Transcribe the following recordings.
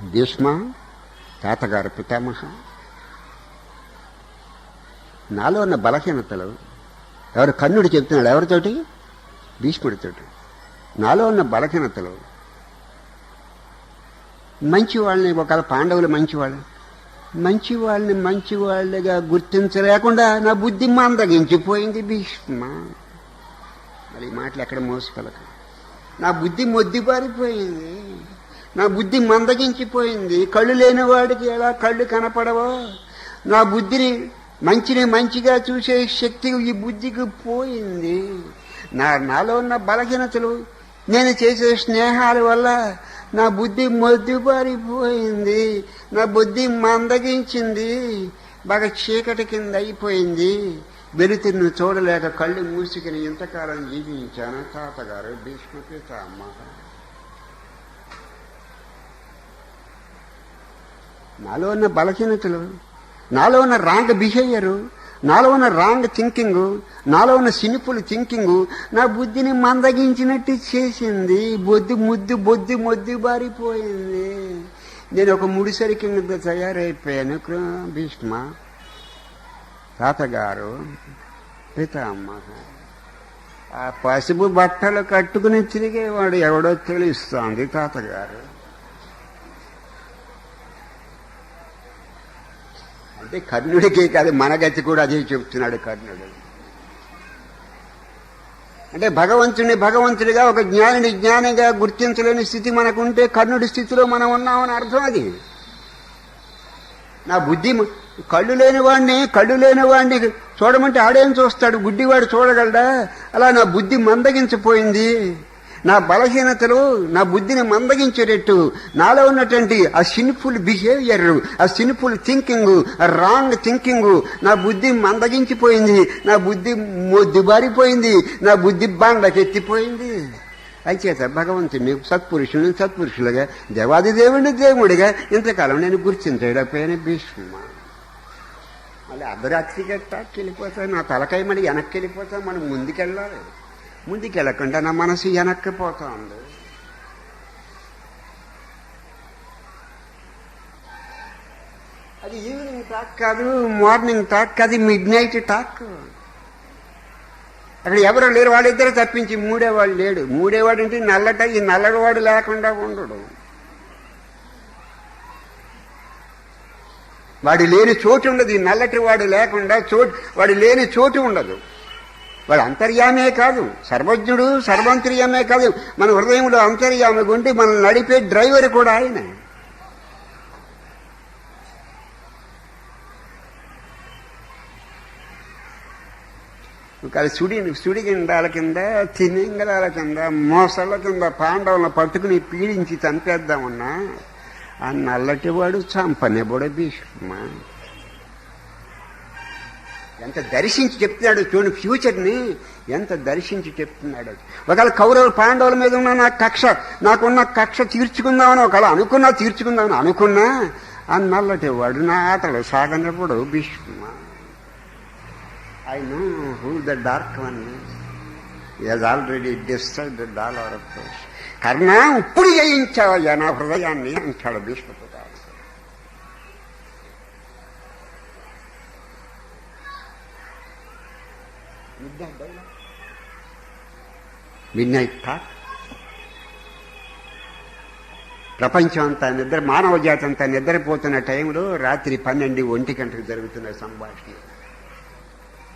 భీష్మ తాతగారు పితామహ. నాలో ఉన్న బలహీనతలు ఎవరు కన్నుడు చెప్తున్నాడు ఎవరితోటి? భీష్ముడితోటి. నాలో ఉన్న బలహీనతలు మంచి వాళ్ళని ఒకవేళ పాండవులు మంచివాళ్ళు మంచి వాళ్ళని మంచి వాళ్ళగా గుర్తించలేకుండా నా బుద్ధి మందగించిపోయింది భీష్మ. మరి మాటలు ఎక్కడ మోసుకెళ్ళక? నా బుద్ధి మొద్దిబారిపోయింది. నా బుద్ధి మందగించిపోయింది. కళ్ళు లేని వాడికి ఎలా కళ్ళు కనపడవో? నా బుద్ధిని మంచిని మంచిగా చూసే శక్తి ఈ బుద్ధికి పోయింది. నా నాలో ఉన్న బలహీనతలు నేను చేసే స్నేహాల వల్ల నా బుద్ధి మొద్దుబారిపోయింది. నా బుద్ధి మందగించింది. బాగా చీకటి కింద అయిపోయింది. వెలుతురును చూడలేక కళ్ళు మూసుకుని ఇంతకాలం జీవించాను. తాతగారు భీష్మ పితామ్మ నాలో ఉన్న బలహీనతలు నాలో ఉన్న రాంగ్ బిహేవియరు నాలో ఉన్న రాంగ్ థింకింగ్ నాలో ఉన్న సినిపుల్ థింకింగ్ నా బుద్ధిని మందగించినట్టు చేసింది. బొద్దు ముద్దు బొద్దు మొద్దు బారిపోయింది. నేను ఒక ముడిసరి కింద తయారైపోయాను. భీష్మ తాతగారు పితామ్మ ఆ పసుపు బట్టలు కట్టుకుని తిరిగేవాడు ఎవడో తెలుస్తోంది తాతగారు. అంటే కర్ణుడికి కాదు మన గతి కూడా అదే చెప్తున్నాడు కర్ణుడు. అంటే భగవంతుని భగవంతుడిగా ఒక జ్ఞానిని జ్ఞానిగా గుర్తించలేని స్థితి మనకుంటే కర్ణుడి స్థితిలో మనం ఉన్నామని అర్థం అది. నా బుద్ధి కళ్ళు లేని వాడిని కళ్ళు లేని వాడిని చూడమంటే ఆడేం చూస్తాడు? గుడ్డివాడు చూడగలడా? అలా నా బుద్ధి మందగించిపోయింది. నా బలహీనతలు నా బుద్ధిని మందగించేటట్టు నాలో ఉన్నటువంటి ఆ సిన్ఫుల్ బిహేవియర్ ఆ సిన్ఫుల్ థింకింగ్ ఆ రాంగ్ థింకింగ్ నా బుద్ధి మందగించిపోయింది నా బుద్ధి మొద్దుబారిపోయింది నా బుద్ధి బండకెత్తిపోయింది. అయిచేత భగవంతుని సత్పురుషుని సత్పురుషులుగా దేవాది దేవుడిని దేవుడిగా ఇంతకాలం నేను గుర్తించకపోయాను భీష్మ. మళ్ళీ అర్ధరాత్రిగా టాక్కి నా తలకాయ మళ్ళీ వెనక్కి వెళ్ళిపోతాను మనం ముందుకెళ్ళాలి. ముందుకెళ్ళకుండా నా మనసు వెనక్కిపోతా ఉంది అది ఈవినింగ్ టాక్ కాదు మార్నింగ్ టాక్ కాదు మిడ్ నైట్ టాక్ అక్కడ ఎవరు లేరు వాళ్ళిద్దరు తప్పించి మూడేవాడు లేడు. మూడేవాడు అంటే నల్లట ఈ నల్లటివాడు లేకుండా ఉండడు. వాడు లేని చోటు ఉండదు ఈ నల్లటి వాడు లేకుండా చోటు వాడు లేని చోటు ఉండదు. వాడు అంతర్యామే కాదు. సర్వజ్ఞుడు సర్వాంతర్యామే కాదు. మన హృదయంలో అంతర్యామి ఉండి మనం నడిపే డ్రైవర్ కూడా ఆయన. కాదు సుడి సుడిగిండాల కింద తిమింగళాల కింద మోసళ్ళ కింద పాండవులను పట్టుకుని పీడించి చంపేద్దామన్నా ఆ నల్లటివాడు చంపనివ్వడు భీష్మ. ఎంత దర్శించి చెప్తున్నాడు చూడండి ఫ్యూచర్ని ఎంత దర్శించి చెప్తున్నాడు. ఒకవేళ కౌరవులు పాండవుల మీద ఉన్న నా కక్ష నాకున్న కక్ష తీర్చుకుందామని ఒకవేళ అనుకున్నా తీర్చుకుందామని అనుకున్నా ఆ నల్లటి వాడు నా అతడు సాగనప్పుడు Bhishma. I know who the dark one is already disturbed all our Karna ఇప్పుడు జయించావయ్యా నా హృదయాన్ని అంటాడు భీష్మపురాడు మిడ్ నైట్ ప్రపంచం అంతా నిద్ర మానవ జాతి అంతా నిద్రపోతున్న టైంలో రాత్రి పన్నెండు ఒంటి గంటకు జరుగుతున్న సంభాషణ.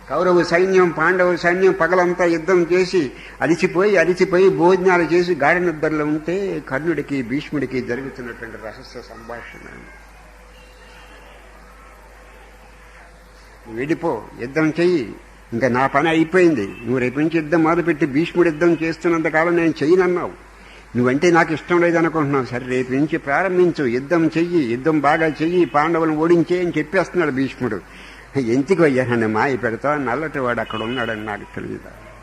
కౌరవ సైన్యం పాండవ సైన్యం పగలంతా యుద్ధం చేసి అలిసిపోయి అలిసిపోయి భోజనాలు చేసి గాఢ నిద్రలో ఉంటే కర్ణుడికి భీష్ముడికి జరుగుతున్నటువంటి రహస్య సంభాషణ. విడిపో వెళ్ళిపో యుద్ధం చెయ్యి. ఇంకా నా పని అయిపోయింది. నువ్వు రేపు నుంచి యుద్ధం మొదలుపెట్టి భీష్ముడు యుద్ధం చేస్తున్నంత కాలం నేను చెయ్యనన్నావు. నువ్వంటే నాకు ఇష్టం లేదనుకుంటున్నావు. సరే రేపు నుంచి ప్రారంభించు. యుద్ధం చెయ్యి. యుద్ధం బాగా చెయ్యి. పాండవులను ఓడించే అని చెప్పేస్తున్నాడు భీష్ముడు. ఎందుకు అయ్యా నన్ను మాయ పెడతావు? నల్లటి వాడు అక్కడ ఉన్నాడని నాకు తెలియదు